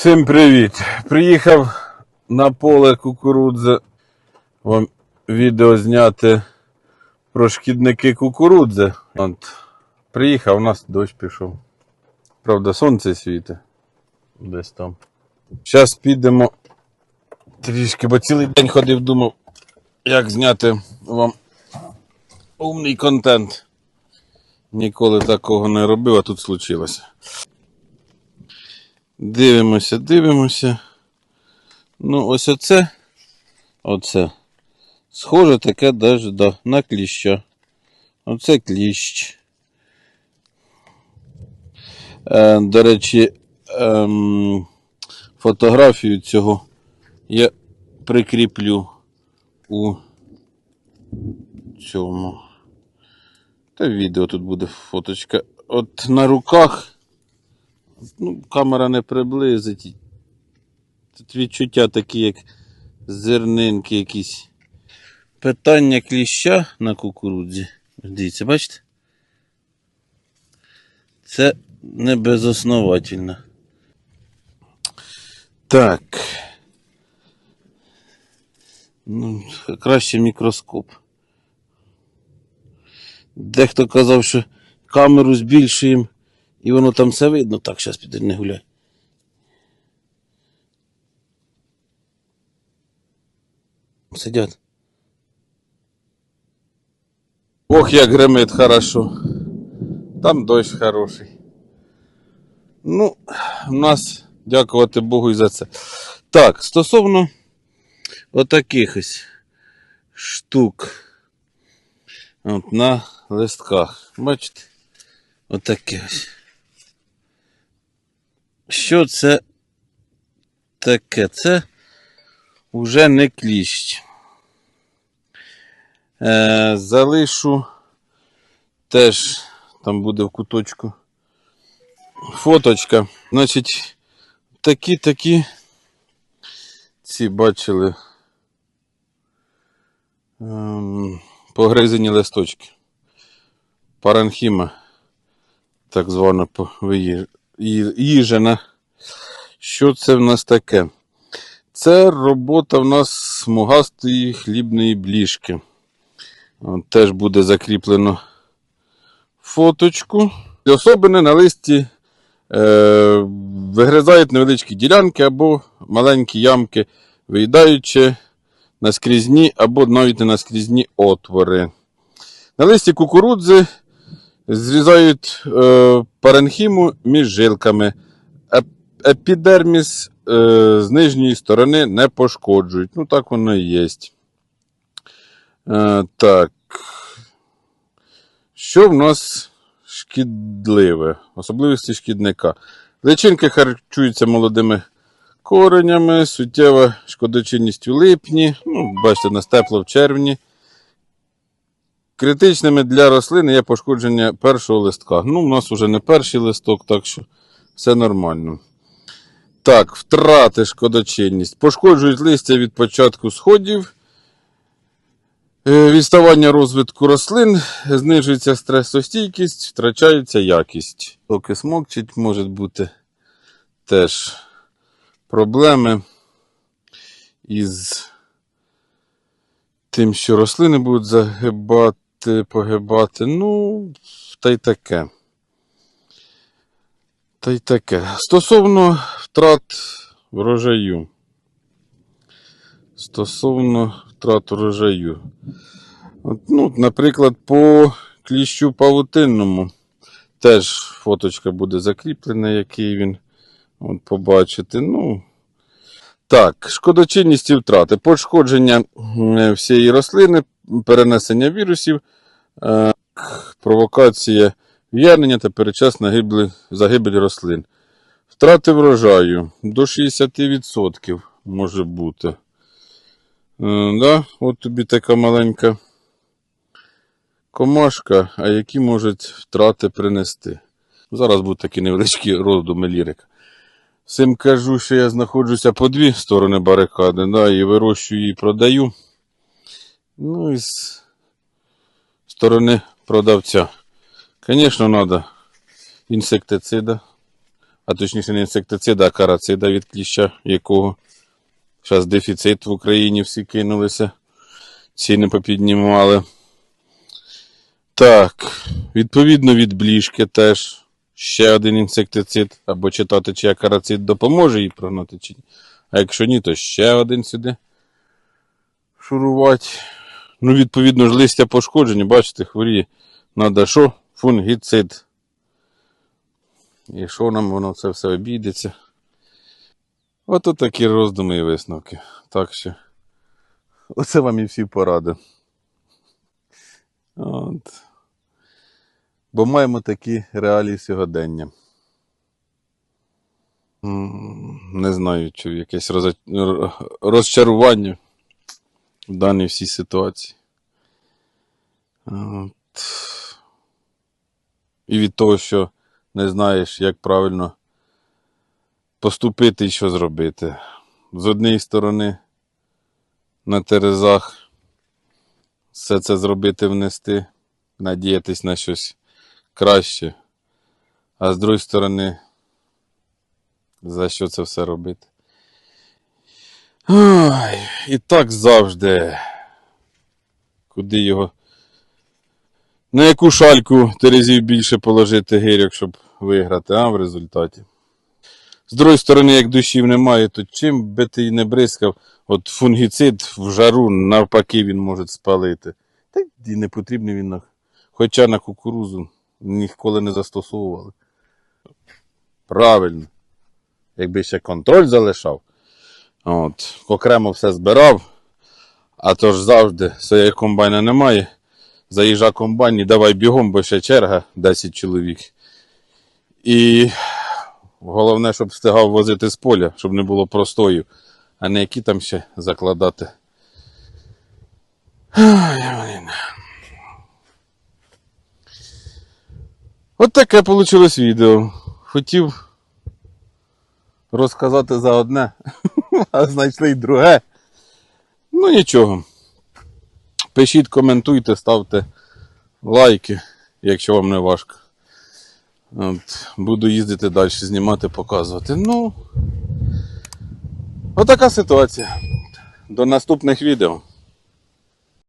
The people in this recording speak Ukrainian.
Всім привіт! Приїхав на поле кукурудзи вам відео зняти про шкідники кукурудзи. От, приїхав, у нас дощ пішов. Правда, сонце світить. Десь там. Зараз підемо трішки, бо цілий день ходив, думав, як зняти вам умний контент. Ніколи такого не робив, а тут случилося. Дивимося, дивимося. Ну, ось оце. Оце. Схоже таке даже да, на кліща. Оце кліщ. Е, до речі, ем, фотографію цього я прикріплю у цьому. Та відео тут буде фоточка. От на руках ну, камера не приблизить. Тут відчуття такі, як зернинки якісь. Питання кліща на кукурудзі. Дивіться, бачите? Це не безосновательно. Так. Ну, краще мікроскоп. Дехто казав, що камеру збільшуємо. І воно там все видно. Так, зараз піди не гуляй. Сидять. Ох, як гремить хорошо. Там дощ хороший. Ну, у нас дякувати Богу і за це. Так, стосовно отаких ось штук. От на листках. Бачите? Отаке ось. Що це таке? Це вже не кліщ. Е, залишу теж там буде в куточку фоточка. Значить, такі-такі ці бачили ем, погризені листочки. Паранхіма, так звана по- їжена. Що це в нас таке? Це робота в нас смугастої хлібної бліжки. Теж буде закріплено фоточку. Особини на листі е, вигризають невеличкі ділянки або маленькі ямки, виїдаючи наскрізні або навіть не наскрізні отвори. На листі кукурудзи зрізають е, паренхіму між жилками. Епідерміс е, з нижньої сторони не пошкоджують. Ну, так воно і є. Е, так. Що в нас шкідливе? Особливості шкідника. Личинки харчуються молодими коренями, суттєва шкодочинність у липні. Ну, бачите, нас тепло в червні. Критичними для рослини є пошкодження першого листка. Ну, у нас вже не перший листок, так що все нормально. Так, втрати шкодочинність. Пошкоджують листя від початку сходів. Е, Відставання розвитку рослин, знижується стресостійкість, втрачається якість. Поки смокчить, можуть бути теж проблеми із тим, що рослини будуть загибати, погибати. Ну, та й таке. Та й таке. Стосовно втрат врожаю. Стосовно втрат врожаю. От, ну, наприклад, по кліщу павутинному теж фоточка буде закріплена, який він. От побачите. Ну, так, шкодочинність і втрати. Пошкодження всієї рослини, перенесення вірусів, е, провокація в'ярнення та перечасна загибель рослин. Втрати врожаю до 60% може бути. Е, да? От тобі така маленька комашка, а які можуть втрати принести. Зараз будуть такі невеличкі роздуми лірика. Всім кажу, що я знаходжуся по дві сторони барикади, да, і вирощую і продаю. Ну і з сторони продавця. Звісно, треба інсектицида. а точніше не інсектицида, а карацида від кліща, якого зараз дефіцит в Україні всі кинулися, ціни попіднімали. Так, відповідно від бліжки теж ще один інсектицид, або читати, чи акарацид допоможе їй прогнати, чи ні. А якщо ні, то ще один сюди шурувати. Ну, відповідно ж листя пошкоджені, бачите, хворіє. Надо що? Фунгіцид. І що нам воно це все обійдеться? Ото такі роздуми і висновки. Так що. Оце вам і всі поради. От. Бо маємо такі реалії сьогодення. Не знаю, чи якесь розчарування в даній всій ситуації. От. І від того, що не знаєш, як правильно поступити і що зробити. З однієї сторони, на терезах все це зробити, внести, надіятись на щось краще. А з другої сторони, за що це все робити? Ой, і так завжди. Куди його? На яку шальку терезів більше положити гирьок, щоб виграти, а в результаті. З другої сторони, як душів немає, то чим би ти й не бризкав, от фунгіцид в жару навпаки він може спалити. Та й не потрібний він на. Хоча на кукурузу ніколи не застосовували. Правильно. Якби ще контроль залишав, от, окремо все збирав, а то ж завжди своєї комбайна немає. Заїжджа комбайн і давай бігом, бо ще черга 10 чоловік. І головне, щоб встигав возити з поля, щоб не було простою, а не які там ще закладати. От таке вийшло відео. Хотів розказати за одне, а знайшли й друге. Ну нічого. Пишіть, коментуйте, ставте лайки, якщо вам не важко. От, буду їздити далі, знімати, показувати. Ну, отака ситуація. До наступних відео.